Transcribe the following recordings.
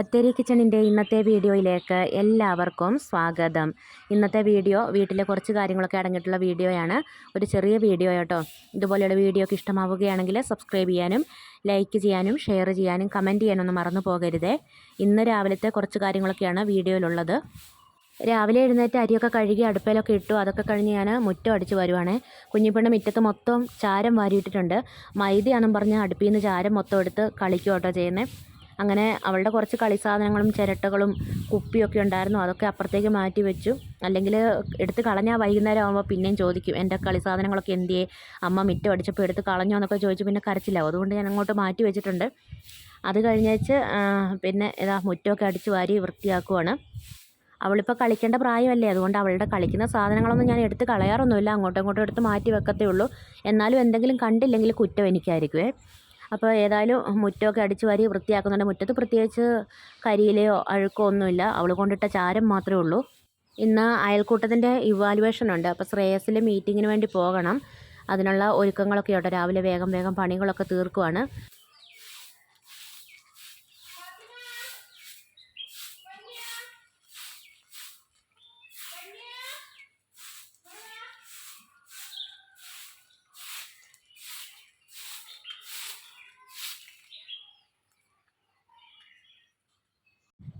ബത്തേരി കിച്ചണിന്റെ ഇന്നത്തെ വീഡിയോയിലേക്ക് എല്ലാവർക്കും സ്വാഗതം. ഇന്നത്തെ വീഡിയോ വീട്ടിലെ കുറച്ച് കാര്യങ്ങളൊക്കെ അടങ്ങിയിട്ടുള്ള വീഡിയോയാണ്. ഒരു ചെറിയ വീഡിയോ കേട്ടോ. ഇതുപോലെയുള്ള വീഡിയോക്ക് ഇഷ്ടമാവുകയാണെങ്കിൽ സബ്സ്ക്രൈബ് ചെയ്യാനും ലൈക്ക് ചെയ്യാനും ഷെയർ ചെയ്യാനും കമന്റ് ചെയ്യാനൊന്നും മറന്നു പോകരുതേ. ഇന്ന് രാവിലത്തെ കുറച്ച് കാര്യങ്ങളൊക്കെയാണ് വീഡിയോയിലുള്ളത്. രാവിലെ എഴുന്നേറ്റ് അരിയൊക്കെ കഴുകി അടുപ്പിലൊക്കെ ഇട്ടു അതൊക്കെ കഴിഞ്ഞ് ഞാൻ മുറ്റം അടിച്ച് വരുവാണ്. കുഞ്ഞിപ്പെണ്ണ് മുറ്റത്ത് മൊത്തം ചാരം വാരിയിട്ടിട്ടുണ്ട്. മൈദയാണെന്ന് പറഞ്ഞ് അടുപ്പിൽ നിന്ന് ചാരം മൊത്തം എടുത്ത് കളിക്കും ചെയ്യുന്നത് അങ്ങനെ അവളുടെ കുറച്ച് കളി സാധനങ്ങളും ചിരട്ടകളും കുപ്പിയൊക്കെ ഉണ്ടായിരുന്നു. അതൊക്കെ അപ്പുറത്തേക്ക് മാറ്റി വെച്ചു. അല്ലെങ്കിൽ എടുത്ത് കളഞ്ഞാൽ വൈകുന്നേരം ആകുമ്പോൾ പിന്നെയും ചോദിക്കും എന്റെ കളി സാധനങ്ങളൊക്കെ എന്തിയേ? അമ്മ മിറ്റം അടിച്ചപ്പോൾ എടുത്ത് കളഞ്ഞോ? എന്നൊക്കെ ചോദിച്ചു. പിന്നെ കരച്ചില്ല. അതുകൊണ്ട് ഞാൻ അങ്ങോട്ട് മാറ്റി വെച്ചിട്ടുണ്ട്. അത് കഴിഞ്ഞേച്ച് പിന്നെ ഇതാ മുറ്റമൊക്കെ അടിച്ച് വാരി വൃത്തിയാക്കുവാണ്. അവളിപ്പോൾ കളിക്കേണ്ട പ്രായമല്ലേ? അതുകൊണ്ട് അവളുടെ കളിക്കുന്ന സാധനങ്ങളൊന്നും ഞാൻ എടുത്ത് കളയാറൊന്നുമില്ല. അങ്ങോട്ടും ഇങ്ങോട്ടും എടുത്ത് മാറ്റി വെക്കത്തേ ഉള്ളൂ. എന്നാലും എന്തെങ്കിലും കണ്ടില്ലെങ്കിൽ കുറ്റം എനിക്കായിരിക്കുമേ അപ്പോൾ ഏതായാലും മുറ്റമൊക്കെ അടിച്ച് വാരി വൃത്തിയാക്കുന്നുണ്ട്. മുറ്റത്ത് പ്രത്യേകിച്ച് കരിയിലയോ അഴുക്കോ ഒന്നുമില്ല. അവൾ കൊണ്ടിട്ട ചാരം മാത്രമേ ഉള്ളൂ. ഇന്ന് അയൽക്കൂട്ടത്തിന്റെ ഇവാലുവേഷൻ ഉണ്ട്. അപ്പോൾ ശ്രേയസിൽ മീറ്റിങ്ങിന് വേണ്ടി പോകണം. അതിനുള്ള ഒരുക്കങ്ങളൊക്കെ ഉണ്ട്. രാവിലെ വേഗം വേഗം പണികളൊക്കെ തീർക്കുവാണ്.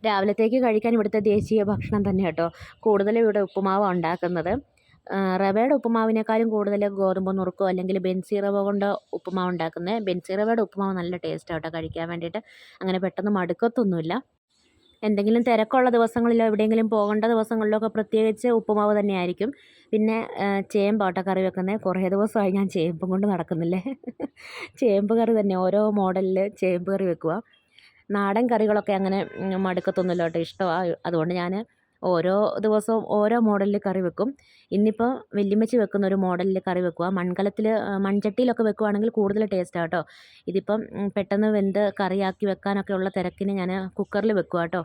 രാവിലത്തേക്ക് കഴിക്കാൻ ഇവിടുത്തെ ദേശീയ ഭക്ഷണം തന്നെ കേട്ടോ. കൂടുതലും ഇവിടെ ഉപ്പുമാവാണ് ഉണ്ടാക്കുന്നത്. റവയുടെ ഉപ്പുമാവിനേക്കാളും കൂടുതൽ ഗോതമ്പ് നുറുക്കോ അല്ലെങ്കിൽ ബെൻസി റവ കൊണ്ട് ഉപ്പുമാവ് ഉണ്ടാക്കുന്നത് ബെൻസി റവയുടെ ഉപ്പുമാവ് നല്ല ടേസ്റ്റ് കേട്ടോ കഴിക്കാൻ വേണ്ടിയിട്ട്. അങ്ങനെ പെട്ടെന്ന് മടുക്കത്തൊന്നുമില്ല. എന്തെങ്കിലും തിരക്കുള്ള ദിവസങ്ങളിലോ എവിടെയെങ്കിലും പോകേണ്ട ദിവസങ്ങളിലോ ഒക്കെ പ്രത്യേകിച്ച് ഉപ്പുമാവ് തന്നെയായിരിക്കും. പിന്നെ ചേമ്പാട്ടോ കറി വെക്കുന്നത് കുറേ ദിവസമായി ഞാൻ ചേമ്പും കൊണ്ട് നടക്കുന്നില്ലേ? ചേമ്പ് കറി തന്നെ. ഓരോ മോഡലിൽ ചേമ്പ് കറി വെക്കുക നാടൻ കറികളൊക്കെ അങ്ങനെ മടുക്കത്തൊന്നുമില്ല കേട്ടോ. ഇഷ്ടമാണ് അതുകൊണ്ട് ഞാൻ ഓരോ ദിവസവും ഓരോ മോഡലിൽ കറി വെക്കും. ഇന്നിപ്പോൾ വെല്ലുമച്ചി വെക്കുന്ന ഒരു മോഡലിൽ കറി വെക്കുക മൺകലത്തിൽ മൺചട്ടിയിലൊക്കെ വെക്കുവാണെങ്കിൽ കൂടുതൽ ടേസ്റ്റാണ് കേട്ടോ. ഇതിപ്പം പെട്ടെന്ന് വെന്ത് കറിയാക്കി വെക്കാനൊക്കെ ഉള്ള തിരക്കിന് ഞാൻ കുക്കറിൽ വെക്കുക കേട്ടോ.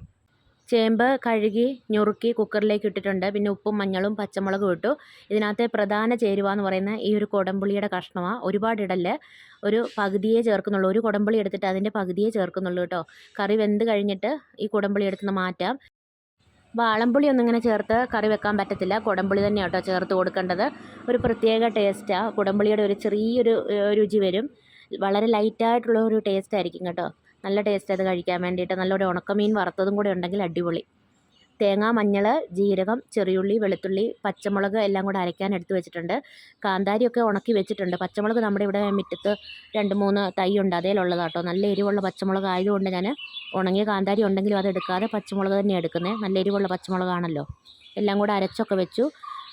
ചേമ്പ് കഴുകി ഞുറുക്കി കുക്കറിലേക്ക് ഇട്ടിട്ടുണ്ട്. പിന്നെ ഉപ്പും മഞ്ഞളും പച്ചമുളകും ഇട്ടു. ഇതിനകത്തെ പ്രധാന ചേരുവ എന്ന് പറയുന്ന ഈ ഒരു കുടംപുളിയുടെ കഷ്ണമാണ് ഒരുപാട് ഇടൽ. ഒരു പകുതിയേ ചേർക്കുന്നുള്ളൂ. ഒരു കുടംപുളി എടുത്തിട്ട് അതിന്റെ പകുതിയേ ചേർക്കുന്നുള്ളൂ കേട്ടോ. കറി വെന്ത് കഴിഞ്ഞിട്ട് ഈ കുടംപുളി എടുത്തുനിന്ന് മാറ്റാം. വാളംപുളി ഒന്നും ഇങ്ങനെ ചേർത്ത് കറി വെക്കാൻ പറ്റത്തില്ല. കുടംപുളി തന്നെ കേട്ടോ ചേർത്ത് കൊടുക്കേണ്ടത്. ഒരു പ്രത്യേക ടേസ്റ്റാണ് കുടംപുളിയുടെ ഒരു ചെറിയൊരു രുചി വരും. വളരെ ലൈറ്റായിട്ടുള്ള ഒരു ടേസ്റ്റ് ആയിരിക്കും കേട്ടോ. നല്ല ടേസ്റ്റ് അത് കഴിക്കാൻ വേണ്ടിയിട്ട് നല്ലൊരു ഉണക്കമീൻ വറുത്തതും കൂടെ ഉണ്ടെങ്കിൽ അടിപൊളി. തേങ്ങ മഞ്ഞൾ ജീരകം ചെറിയുള്ളി വെളുത്തുള്ളി പച്ചമുളക് എല്ലാം കൂടെ അരയ്ക്കാൻ എടുത്ത് വെച്ചിട്ടുണ്ട്. കാന്താരിയൊക്കെ ഉണക്കി വെച്ചിട്ടുണ്ട്. പച്ചമുളക് നമ്മുടെ ഇവിടെ മുറ്റത്ത് രണ്ട് മൂന്ന് തൈ ഉണ്ട്. അതേലുള്ളതാട്ടോ. നല്ല എരിവുള്ള പച്ചമുളക് ആയതുകൊണ്ട് ഞാൻ ഉണങ്ങിയ കാന്താരി ഉണ്ടെങ്കിലും അത് എടുക്കാതെ പച്ചമുളക് തന്നെ എടുക്കുന്നത് നല്ല എരിവുള്ള പച്ചമുളകാണല്ലോ. എല്ലാം കൂടെ അരച്ചൊക്കെ വെച്ചു.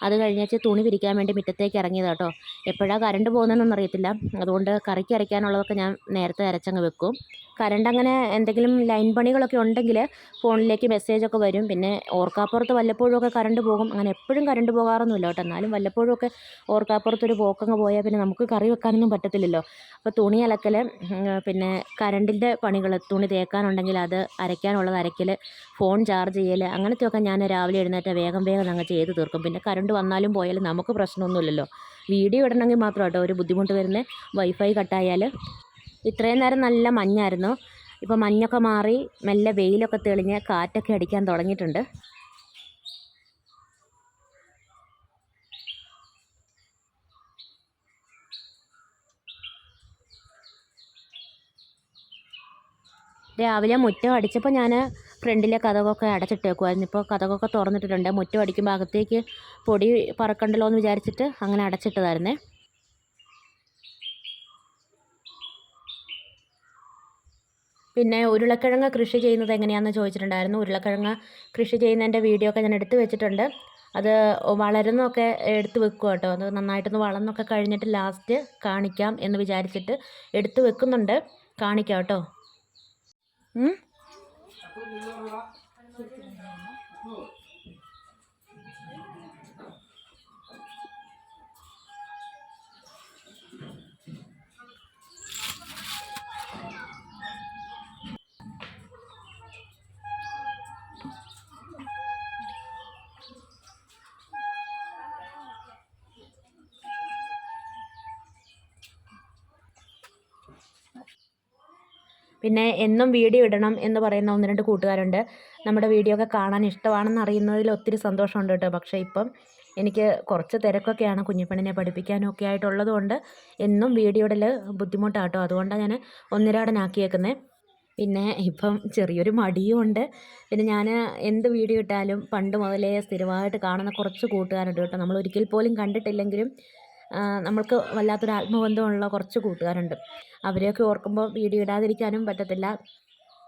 അത് കഴിഞ്ഞേച്ച് തുണി വിരിക്കാൻ വേണ്ടി മുറ്റത്തേക്ക് ഇറങ്ങിയത് കേട്ടോ. എപ്പോഴാണ് കറണ്ട് പോകുന്നതെന്നൊന്നും അറിയത്തില്ല. അതുകൊണ്ട് കറിക്ക് അരയ്ക്കാനുള്ളതൊക്കെ ഞാൻ നേരത്തെ അരച്ചങ്ങ് വെക്കും. കറണ്ട് അങ്ങനെ എന്തെങ്കിലും ലൈൻ പണികളൊക്കെ ഉണ്ടെങ്കിൽ ഫോണിലേക്ക് മെസ്സേജൊക്കെ വരും. പിന്നെ ഓർക്കാപ്പുറത്ത് വല്ലപ്പോഴുമൊക്കെ കറണ്ട് പോകും. അങ്ങനെ എപ്പോഴും കറണ്ട് പോകാറൊന്നുമില്ല കേട്ടോ. എന്നാലും വല്ലപ്പോഴുമൊക്കെ ഓർക്കാപ്പുറത്തൊരു പോക്കങ്ങ് പോയാൽ പിന്നെ നമുക്ക് കറി വെക്കാനൊന്നും പറ്റത്തില്ലല്ലോ. അപ്പോൾ തുണി അലക്കൽ പിന്നെ കറണ്ടിന്റെ പണികൾ തുണി തേക്കാനുണ്ടെങ്കിൽ അത് അരയ്ക്കാനുള്ളത് അരയ്ക്കൽ ഫോൺ ചാർജ് ചെയ്യൽ അങ്ങനത്തെയൊക്കെ ഞാൻ രാവിലെ എഴുന്നേറ്റ് വേഗം വേഗം അങ്ങ് ചെയ്ത് തീർക്കും. പിന്നെ കറണ്ട് വന്നാലും പോയാലും നമുക്ക് പ്രശ്നമൊന്നുമില്ലല്ലോ. വീഡിയോ ഇടണമെങ്കിൽ മാത്രം കേട്ടോ ഒരു ബുദ്ധിമുട്ട് വരുന്നത് വൈഫൈ കട്ടായാൽ ഇത്രയും നേരം നല്ല മഞ്ഞായിരുന്നു. ഇപ്പോൾ മഞ്ഞൊക്കെ മാറി മെല്ലെ വെയിലൊക്കെ തെളിഞ്ഞ് കാറ്റൊക്കെ അടിക്കാൻ തുടങ്ങിയിട്ടുണ്ട്. രാവിലെ മുറ്റം അടിച്ചപ്പോൾ ഞാൻ ഫ്രണ്ടിലെ കഥകൊക്കെ അടച്ചിട്ടേക്കുമായിരുന്നു ഇപ്പോൾ കഥകൊക്കെ തുറന്നിട്ടിട്ടുണ്ട്. മുറ്റം അടിക്കുമ്പോൾ അകത്തേക്ക് പൊടി പറക്കണ്ടല്ലോ എന്ന് വിചാരിച്ചിട്ട് അങ്ങനെ അടച്ചിട്ടതായിരുന്നേ. പിന്നെ ഉരുളക്കിഴങ്ങ് കൃഷി ചെയ്യുന്നത് എങ്ങനെയാണെന്ന് ചോദിച്ചിട്ടുണ്ടായിരുന്നു. ഉരുളക്കിഴങ്ങ് കൃഷി ചെയ്യുന്നതിന്റെ വീഡിയോ ഒക്കെ ഞാൻ എടുത്തു വെച്ചിട്ടുണ്ട്. അത് വളരുന്നൊക്കെ എടുത്ത് വെക്കുക കേട്ടോ. അത് നന്നായിട്ടൊന്ന് വളർന്നൊക്കെ കഴിഞ്ഞിട്ട് ലാസ്റ്റ് കാണിക്കാം എന്ന് വിചാരിച്ചിട്ട് എടുത്ത് വെക്കുന്നുണ്ട്. കാണിക്കാം കേട്ടോ. 了，回去了是吧？പിന്നെ എന്നും വീഡിയോ ഇടണം എന്ന് പറയുന്ന ഒന്ന് രണ്ട് കൂട്ടുകാരുണ്ട്. നമ്മുടെ വീഡിയോ ഒക്കെ കാണാൻ ഇഷ്ടമാണെന്ന് അറിയുന്നതിൽ ഒത്തിരി സന്തോഷമുണ്ട് കേട്ടോ. പക്ഷേ ഇപ്പം എനിക്ക് കുറച്ച് തിരക്കൊക്കെയാണ് കുഞ്ഞിപ്പെണ്ണിനെ പഠിപ്പിക്കാനൊക്കെ ആയിട്ടുള്ളത് കൊണ്ട് എന്നും വീഡിയോ ഇടൽ ബുദ്ധിമുട്ടാണ് കേട്ടോ. അതുകൊണ്ടാണ് ഞാൻ ഒന്നിരാടനാക്കിയേക്കുന്നത് പിന്നെ ഇപ്പം ചെറിയൊരു മടിയും ഉണ്ട്. പിന്നെ ഞാൻ എന്ത് വീഡിയോ ഇട്ടാലും പണ്ട് മുതലേ സ്ഥിരമായിട്ട് കാണുന്ന കുറച്ച് കൂട്ടുകാരുണ്ട് കേട്ടോ. നമ്മൾ ഒരിക്കൽ പോലും കണ്ടിട്ടില്ലെങ്കിലും നമ്മൾക്ക് വല്ലാത്തൊരു ആത്മബന്ധമുള്ള കുറച്ച് കൂട്ടുകാരുണ്ട്. അവരെയൊക്കെ ഓർക്കുമ്പോൾ വീഡിയോ ഇടാതിരിക്കാനും പറ്റത്തില്ല.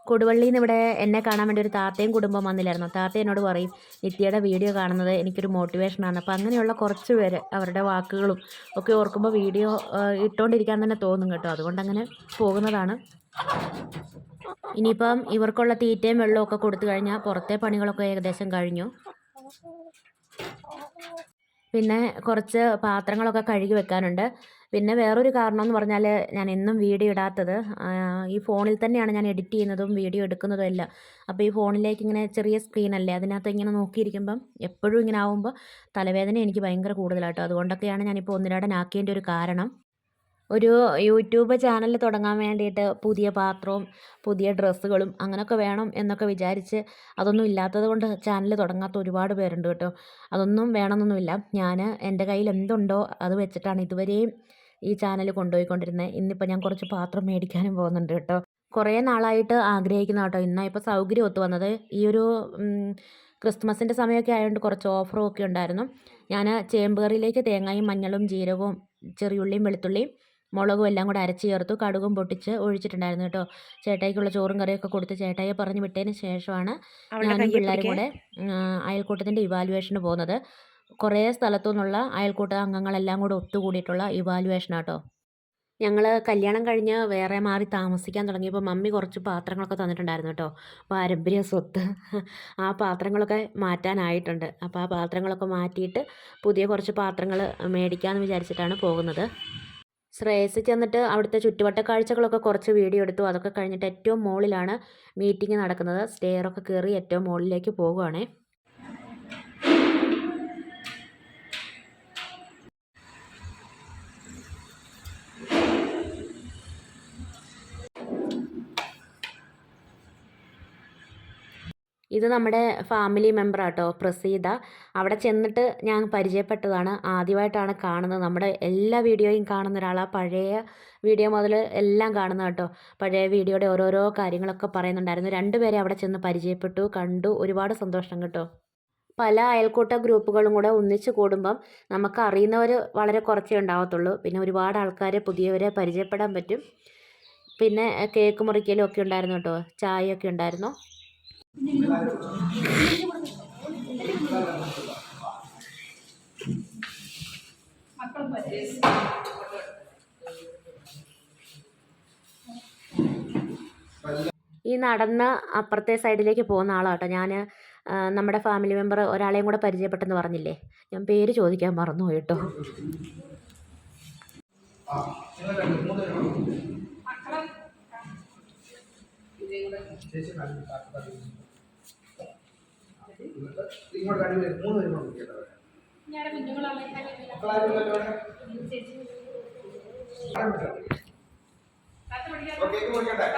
കൊടുവള്ളിയിൽ നിന്ന് ഇവിടെ എന്നെ കാണാൻ വേണ്ടി ഒരു താത്തയും കുടുംബം വന്നില്ലായിരുന്നു. താത്ത എന്നോട് പറയും നിത്യയുടെ വീഡിയോ കാണുന്നത് എനിക്കൊരു മോട്ടിവേഷനാണ്. അപ്പോൾ അങ്ങനെയുള്ള കുറച്ച് പേര് അവരുടെ വാക്കുകളും ഒക്കെ ഓർക്കുമ്പോൾ വീഡിയോ ഇട്ടുകൊണ്ടിരിക്കാൻ തന്നെ തോന്നും കേട്ടോ. അതുകൊണ്ട് അങ്ങനെ പോകുന്നതാണ്. ഇനിയിപ്പം ഇവർക്കുള്ള തീറ്റയും വെള്ളവും ഒക്കെ കൊടുത്തു കഴിഞ്ഞാൽ പുറത്തെ പണികളൊക്കെ ഏകദേശം കഴിഞ്ഞു. പിന്നെ കുറച്ച് പാത്രങ്ങളൊക്കെ കഴുകി വെക്കാനുണ്ട്. പിന്നെ വേറൊരു കാരണം എന്ന് പറഞ്ഞാൽ ഞാൻ എന്നും വീഡിയോ ഇടാത്തത് ഈ ഫോണിൽ തന്നെയാണ് ഞാൻ എഡിറ്റ് ചെയ്യുന്നതും വീഡിയോ എടുക്കുന്നതും എല്ലാം. അപ്പോൾ ഈ ഫോണിലേക്ക് ഇങ്ങനെ ചെറിയ സ്ക്രീൻ അല്ലേ അതിനകത്ത് ഇങ്ങനെ നോക്കിയിരിക്കുമ്പം എപ്പോഴും ഇങ്ങനെ ആവുമ്പോൾ തലവേദന എനിക്ക് ഭയങ്കര കൂടുതലാട്ടോ. അതുകൊണ്ടൊക്കെയാണ് ഞാനിപ്പോൾ ഒന്നിരാടനാക്കിയതിന്റെ ഒരു കാരണം. ഒരു യൂട്യൂബ് ചാനൽ തുടങ്ങാൻ വേണ്ടിയിട്ട് പുതിയ പാത്രവും പുതിയ ഡ്രസ്സുകളും അങ്ങനെയൊക്കെ വേണം എന്നൊക്കെ വിചാരിച്ച് അതൊന്നും ഇല്ലാത്തത് കൊണ്ട് ചാനൽ തുടങ്ങാത്ത ഒരുപാട് പേരുണ്ട് കേട്ടോ. അതൊന്നും വേണമെന്നൊന്നുമില്ല. ഞാൻ എന്റെ കയ്യിൽ എന്തുണ്ടോ അത് വെച്ചിട്ടാണ് ഇതുവരെയും ഈ ചാനൽ കൊണ്ടുപോയിക്കൊണ്ടിരുന്നത്. ഇന്നിപ്പോൾ ഞാൻ കുറച്ച് പാത്രം മേടിക്കാനും പോകുന്നുണ്ട് കേട്ടോ. കുറേ നാളായിട്ട് ആഗ്രഹിക്കുന്ന കേട്ടോ. ഇന്നാണ് ഇപ്പോൾ സൗകര്യം ഒത്തു വന്നത്. ഈ ഒരു ക്രിസ്മസിന്റെ സമയമൊക്കെ ആയതുകൊണ്ട് കുറച്ച് ഓഫറും ഒക്കെ ഉണ്ടായിരുന്നു. ഞാൻ ചേമ്പേറിയിലേക്ക് തേങ്ങയും മഞ്ഞളും ജീരകവും ചെറിയുള്ളിയും വെളുത്തുള്ളിയും മുളകും എല്ലാം കൂടെ അരച്ച് ചേർത്തു. കടുകും പൊട്ടിച്ച് ഒഴിച്ചിട്ടുണ്ടായിരുന്നു കേട്ടോ. ചേട്ടായിക്കുള്ള ചോറും കറിയൊക്കെ കൊടുത്ത് ചേട്ടായിയെ പറഞ്ഞു വിട്ടതിന് ശേഷമാണ് ഞാനും പിള്ളേരും കൂടെ അയൽക്കൂട്ടത്തിന്റെ ഇവാലുവേഷന് പോകുന്നത്. കുറേ സ്ഥലത്തു നിന്നുള്ള അയൽക്കൂട്ട അംഗങ്ങളെല്ലാം കൂടെ ഒത്തുകൂടിയിട്ടുള്ള ഇവാലുവേഷനാട്ടോ ഞങ്ങൾ കല്യാണം കഴിഞ്ഞ് വേറെ മാറി താമസിക്കാൻ തുടങ്ങിയപ്പോൾ മമ്മി കുറച്ച് പാത്രങ്ങളൊക്കെ തന്നിട്ടുണ്ടായിരുന്നു കേട്ടോ. പാരമ്പര്യ സ്വത്ത്. ആ പാത്രങ്ങളൊക്കെ മാറ്റാനായിട്ടുണ്ട്. അപ്പോൾ ആ പാത്രങ്ങളൊക്കെ മാറ്റിയിട്ട് പുതിയ കുറച്ച് പാത്രങ്ങൾ മേടിക്കാമെന്ന് വിചാരിച്ചിട്ടാണ് പോകുന്നത്. ശ്രേയസ് ചെന്നിട്ട് അവിടുത്തെ ചുറ്റുവട്ട കാഴ്ചകളൊക്കെ കുറച്ച് വീഡിയോ എടുത്തു. അതൊക്കെ കഴിഞ്ഞിട്ട് ഏറ്റവും മുകളിലാണ് മീറ്റിംഗ് നടക്കുന്നത്. സ്റ്റെയർ ഒക്കെ കയറി ഏറ്റവും മുകളിലേക്ക് പോകുവാണേ. ഇത് നമ്മുടെ ഫാമിലി മെമ്പറാട്ടോ പ്രസീത. അവിടെ ചെന്നിട്ട് ഞാൻ പരിചയപ്പെട്ടതാണ്. ആദ്യമായിട്ടാണ് കാണുന്നത്. നമ്മുടെ എല്ലാ വീഡിയോയും കാണുന്ന ഒരാളാണ് പഴയ വീഡിയോ മുതൽ എല്ലാം കാണുന്ന കേട്ടോ. പഴയ വീഡിയോയുടെ ഓരോരോ കാര്യങ്ങളൊക്കെ പറയുന്നുണ്ടായിരുന്നു. രണ്ടുപേരെ അവിടെ ചെന്ന് പരിചയപ്പെട്ടു കണ്ടു. ഒരുപാട് സന്തോഷം കേട്ടോ. പല അയൽക്കൂട്ട ഗ്രൂപ്പുകളും കൂടെ ഒന്നിച്ച് കൂടുമ്പം നമുക്ക് അറിയുന്നവർ വളരെ കുറച്ചേ ഉണ്ടാവത്തുള്ളൂ. പിന്നെ ഒരുപാട് ആൾക്കാരെ പുതിയവരെ പരിചയപ്പെടാൻ പറ്റും. പിന്നെ കേക്ക് മുറിക്കലും ഒക്കെ ഉണ്ടായിരുന്നു കേട്ടോ. ചായയൊക്കെ ഉണ്ടായിരുന്നു. ഈ നടന്ന് അപ്പുറത്തെ സൈഡിലേക്ക് പോകുന്ന ആളാട്ടോ. ഞാൻ നമ്മുടെ ഫാമിലി മെമ്പർ ഒരാളെയും കൂടെ പരിചയപ്പെട്ടെന്ന് പറഞ്ഞില്ലേ? ഞാൻ പേര് ചോദിക്കാൻ മറന്നു കേട്ടോ. ഇങ്ങോട്ട് രണ്ട് പേര് മൂന്ന് പേരും കൂടെ വിളിക്കട്ടെ മക്കളാരും ഇല്ലല്ലോ അവിടെ? ആരും വിളിച്ചോ? ഓ, കേക്ക് മുറിക്കട്ടെ?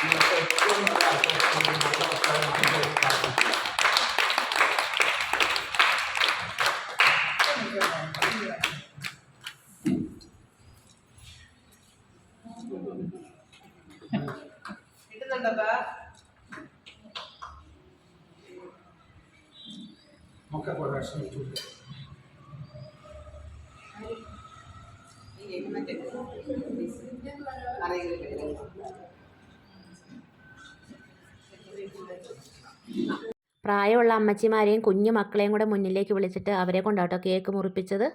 ഇന്നത്തെ ഏറ്റവും നല്ല ആഘോഷം നമ്മുടെ മക്കളെ നമ്മുടെ പ്രാർത്ഥന. കിട്ടുന്നുണ്ടപ്പാ പ്രായമുള്ള അമ്മച്ചിമാരെയും കുഞ്ഞു മക്കളെയും കൂടെ മുന്നിലേക്ക് വിളിച്ചിട്ട് അവരെ കൊണ്ടാട്ടോ കേക്ക് മുറിപ്പിച്ചത്.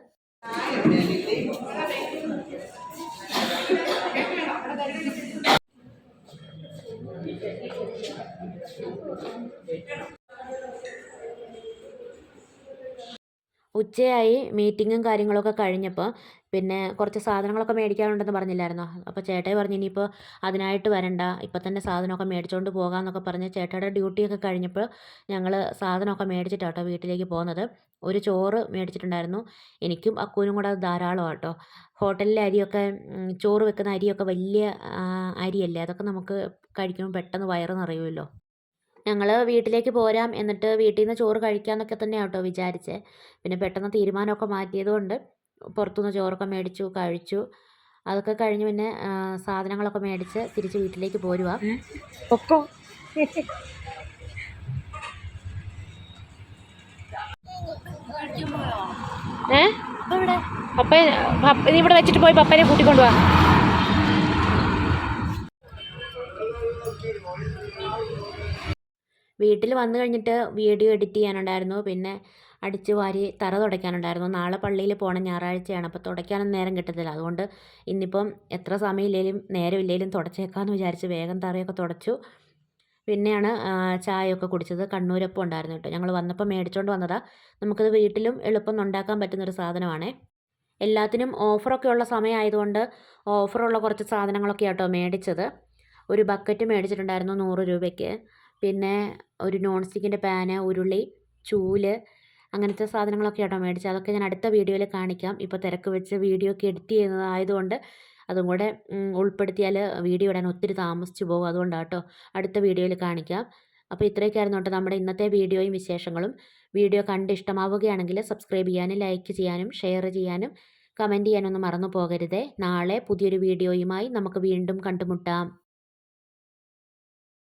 ഉച്ചയായി മീറ്റിങ്ങും കാര്യങ്ങളൊക്കെ കഴിഞ്ഞപ്പോൾ പിന്നെ കുറച്ച് സാധനങ്ങളൊക്കെ മേടിക്കാനുണ്ടെന്ന് പറഞ്ഞില്ലായിരുന്നോ? അപ്പോൾ ചേട്ടായി പറഞ്ഞു ഇനിയിപ്പോൾ അതിനായിട്ട് വരണ്ട. ഇപ്പം തന്നെ സാധനമൊക്കെ മേടിച്ചുകൊണ്ട് പോകാമെന്നൊക്കെ പറഞ്ഞ് ചേട്ടായിയുടെ ഡ്യൂട്ടിയൊക്കെ കഴിഞ്ഞപ്പോൾ ഞങ്ങൾ സാധനമൊക്കെ മേടിച്ചിട്ടാണ് കേട്ടോ വീട്ടിലേക്ക് പോകുന്നത്. ഒരു ചോറ് മേടിച്ചിട്ടുണ്ടായിരുന്നു. എനിക്കും അക്കൂനും കൂടെ അത് ധാരാളം കേട്ടോ ഹോട്ടലിലെ അരിയൊക്കെ ചോറ് വെക്കുന്ന അരിയൊക്കെ വലിയ അരിയല്ലേ? അതൊക്കെ നമുക്ക് കഴിക്കുമ്പോൾ പെട്ടെന്ന് വയറ് നിറയുമല്ലോ. ഞങ്ങൾ വീട്ടിലേക്ക് പോരാം എന്നിട്ട് വീട്ടിൽ നിന്ന് ചോറ് കഴിക്കാമെന്നൊക്കെ തന്നെയാണ് കേട്ടോ വിചാരിച്ചത് പിന്നെ പെട്ടെന്ന് തീരുമാനമൊക്കെ മാറ്റിയത് കൊണ്ട് പുറത്തുനിന്ന് ചോറൊക്കെ മേടിച്ചു കഴിച്ചു. അതൊക്കെ കഴിഞ്ഞ് പിന്നെ സാധനങ്ങളൊക്കെ മേടിച്ച് തിരിച്ച് വീട്ടിലേക്ക് പോരുക ഏ? നീ ഇവിടെ വെച്ചിട്ട് പോയി പപ്പനെ കൂട്ടിക്കൊണ്ട് വീട്ടിൽ വന്നു കഴിഞ്ഞിട്ട് വീഡിയോ എഡിറ്റ് ചെയ്യാനുണ്ടായിരുന്നു. പിന്നെ അടിച്ച് വാരി തറ തുടയ്ക്കാനുണ്ടായിരുന്നു. നാളെ പള്ളിയിൽ പോകണം ഞായറാഴ്ചയാണ്. അപ്പോൾ തുടയ്ക്കാനൊന്നും നേരം കിട്ടത്തില്ല. അതുകൊണ്ട് ഇന്നിപ്പം എത്ര സമയമില്ലെങ്കിലും നേരമില്ലെങ്കിലും തുടച്ചേക്കാമെന്ന് വിചാരിച്ച് വേഗം തറയൊക്കെ തുടച്ചു. പിന്നെയാണ് ചായയൊക്കെ കുടിച്ചത്. കണ്ണൂരപ്പം ഉണ്ടായിരുന്നു കേട്ടോ. ഞങ്ങൾ വന്നപ്പോൾ മേടിച്ചുകൊണ്ട് വന്നതാണ് നമുക്കത് വീട്ടിലും എളുപ്പം ഉണ്ടാക്കാൻ പറ്റുന്നൊരു സാധനമാണേ. എല്ലാത്തിനും ഓഫറൊക്കെ ഉള്ള സമയമായതുകൊണ്ട് ഓഫറുള്ള കുറച്ച് സാധനങ്ങളൊക്കെ ആട്ടോ മേടിച്ചത്. ഒരു ബക്കറ്റ് മേടിച്ചിട്ടുണ്ടായിരുന്നു നൂറ് രൂപയ്ക്ക്. പിന്നെ ഒരു നോൺ സ്റ്റിക്കിന്റെ പാന് ഉരുളി ചൂൽ അങ്ങനത്തെ സാധനങ്ങളൊക്കെ ആട്ടോ മേടിച്ചത് അതൊക്കെ ഞാൻ അടുത്ത വീഡിയോയിൽ കാണിക്കാം. ഇപ്പോൾ തിരക്ക് വെച്ച് വീഡിയോ ഒക്കെ എഡിറ്റ് ചെയ്യുന്നതായതുകൊണ്ട് അതും കൂടെ ഉൾപ്പെടുത്തിയാൽ വീഡിയോ ഇടാൻ ഒത്തിരി താമസിച്ചു പോകും. അതുകൊണ്ടാണ് കേട്ടോ അടുത്ത വീഡിയോയിൽ കാണിക്കാം. അപ്പോൾ ഇത്രയൊക്കെയായിരുന്നു കേട്ടോ നമ്മുടെ ഇന്നത്തെ വീഡിയോയും വിശേഷങ്ങളും. വീഡിയോ കണ്ട് ഇഷ്ടമാവുകയാണെങ്കിൽ സബ്സ്ക്രൈബ് ചെയ്യാനും ലൈക്ക് ചെയ്യാനും ഷെയർ ചെയ്യാനും കമന്റ് ചെയ്യാനൊന്നും മറന്നു പോകരുതേ. നാളെ പുതിയൊരു വീഡിയോയുമായി നമുക്ക് വീണ്ടും കണ്ടുമുട്ടാം.